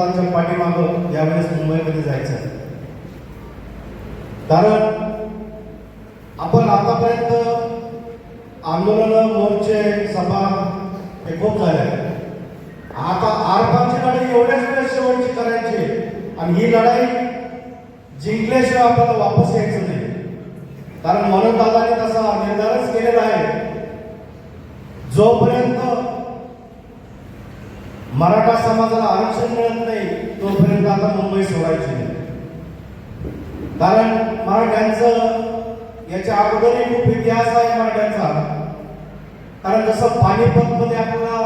आमच्या पाठीमागं यावेळेस मुंबईमध्ये जायचं कारण आपण आतापर्यंत आंदोलन मोर्चे सभा हे खूप झाले आता आरपारची लढाई एवढ्याच वेळेस शेवटची करायची आणि ही लढाई जिंकल्याशिवाय आपल्याला वापस यायचं नाही. कारण मनोदादाने तसा निर्धारच केलेला आहे. जोपर्यंत मराठा समाजाला आरक्षण मिळत नाही तोपर्यंत आता मुंबई सोडायची नाही. कारण मराठ्यांचं याच्या अगोदरही खूप इतिहास आहे मराठ्यांचा. कारण जसं पानिपत मध्ये आपल्याला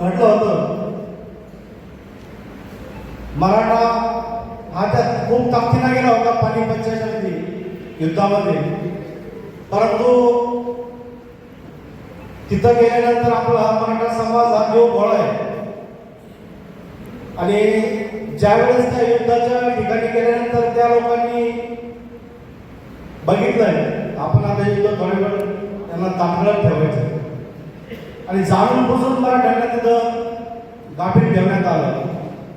घडलं होतं मराठा हा त्यात खूप ताकदीनं गेला होता पानिपतच्या शक्ती युद्धामध्ये. परंतु तिथं गेल्यानंतर आपला मराठा समाज हा देव गोळा आणि ज्यावेळेस त्या युद्धाच्या ठिकाणी गेल्यानंतर त्या लोकांनी बघितलंय आपण आता युद्ध थोड्या वेळ त्यांना तापडत ठेवायचं. आणि जाणून बुजून मराठ्यांना तिथं गाफील ठेवण्यात आलं.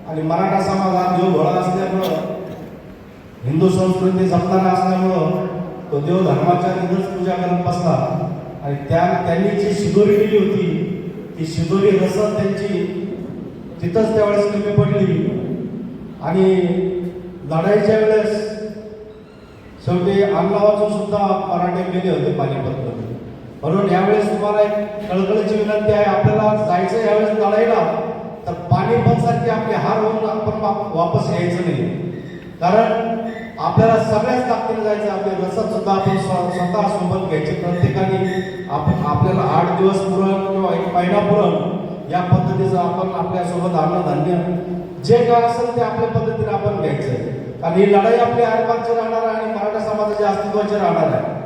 आणि मराठा समाज हा देव घोळा असल्यामुळं हिंदू संस्कृती जपताना असल्यामुळं तो देव धर्माच्या तिथंच पूजा करत बसला. आणि त्या त्यांनी जी शिदोरी दिली होती ती शिदोरी रसद त्यांची तिथंच त्यावेळेस कमी पडली आणि लढाईच्या वेळेस शेवटी अण्णा सुद्धा मराठे गेले होते पानिपतमध्ये म्हणून यावेळेस तुम्हाला एक कळकळीची विनंती आहे आपल्याला जायचं यावेळेस लढाईला तर पानिपत सारखी आपले हार होऊन आपण वापस यायचं नाही. कारण आपल्याला सगळ्याच ताकदीने जायचं आपले रसद सुद्धा आपण स्वतः सोबत घ्यायचे. प्रत्येकाने आपण आपल्याला आठ दिवस पुरण किंवा एक महिना पुरण या पद्धतीचं आपण आपल्यासोबत अन्नधान्य जे काय असेल ते आपल्या पद्धतीने आपण घ्यायचं कारण ही लढाई आपली आरपारची राहणार आहे आणि मराठा समाजाच्या अस्तित्वाची राहणार आहे.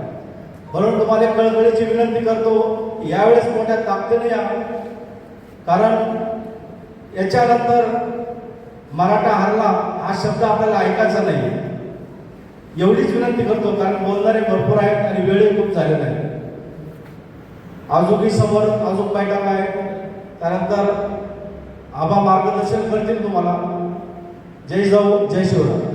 म्हणून तुम्हाला कळकळीची विनंती करतो यावेळेस मोठ्या ताकदीने या. कारण याच्यानंतर मराठा हरला हा शब्द आपल्याला ऐकायचा नाही. एवढीच विनंती करतो कारण बोलणारे भरपूर आहेत आणि वेळही खूप झालेला आहे अजूनही समोर अजून काय काय आहे त्यानंतर आबा मार्गदर्शन करतील तुम्हाला. जय जाऊ जय शिवराय.